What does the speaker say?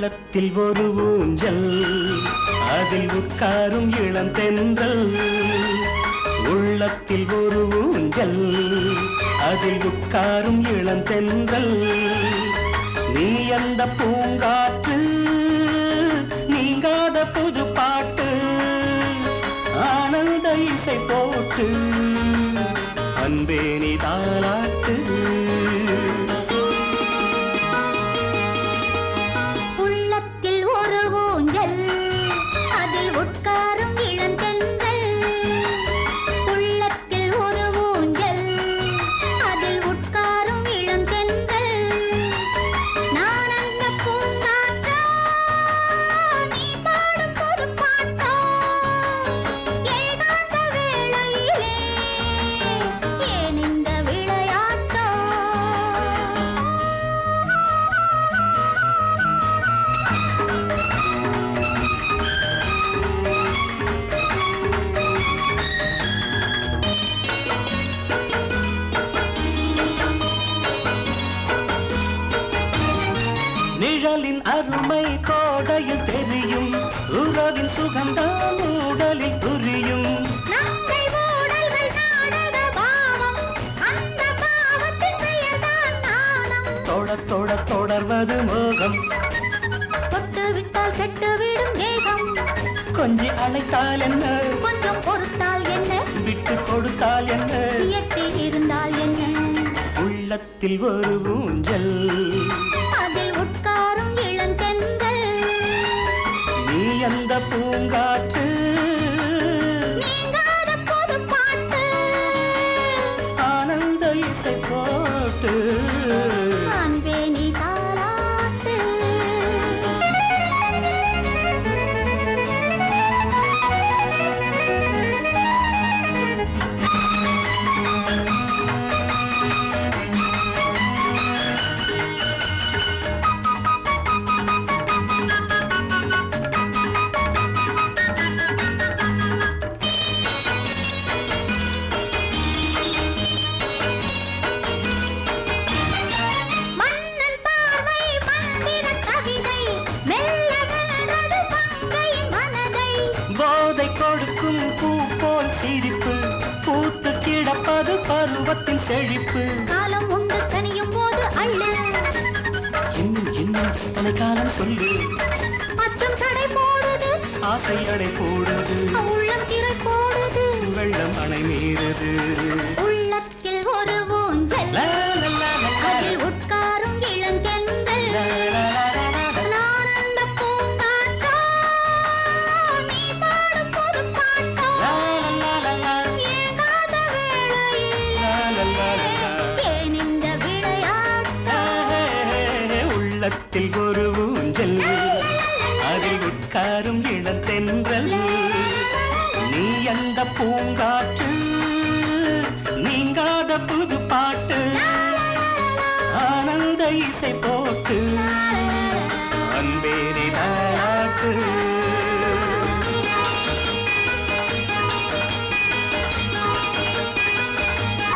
உள்ளத்தில் ஒரு ஊஞ்சல் அதில் உட்காரும் இளம் தென்றல். உள்ளத்தில் ஒரு ஊஞ்சல் அதில் உட்காரும் இளம் தென்றல். நீ அந்த பூங்காற்று நீங்காத புது பாட்டு ஆனந்த இசை போட்டு அன்பே நீ தாளாட்டு நிழலின் அருமை கோடையில் தெரியும். உறவின் சுகம்தான் உடலில் புரியும். தொட தொட தொடர்வது மோகம். தொட்டு விட்டால் கெட்டுவிடும் தேகம் கொஞ்சி அழைத்தால் என்ன? கொஞ்சம் பொறுத்தால் என்ன? விட்டு கொடுத்தால் என்ன? எட்டி இருந்தால் என்ன? உள்ளத்தில் ஒரு ஊஞ்சல். அந்த போதை கொடுக்கும் பூ போல் சிரிப்பு. பூத்து கிடப்பது பருவத்தின் செழிப்பு. காலம் உண்டு கனியும் போது அள்ளு. இன்னும் இன்னும் எத்தனை காலம் சொல்லு. அச்சம் தடை போடுது. ஆசை அடை போடுது. உள்ளம் திரை போடுது. வெள்ளம் அணை மீறுது. உள்ளத்தில் உள்ளத்தில் ஒரு ஊஞ்சல் அதில் உட்காரும் இளத்தென்றல். நீ அந்த பூங்காற்று நீங்காத புது பாட்டு ஆனந்த இசை போட்டு. அன்பேரி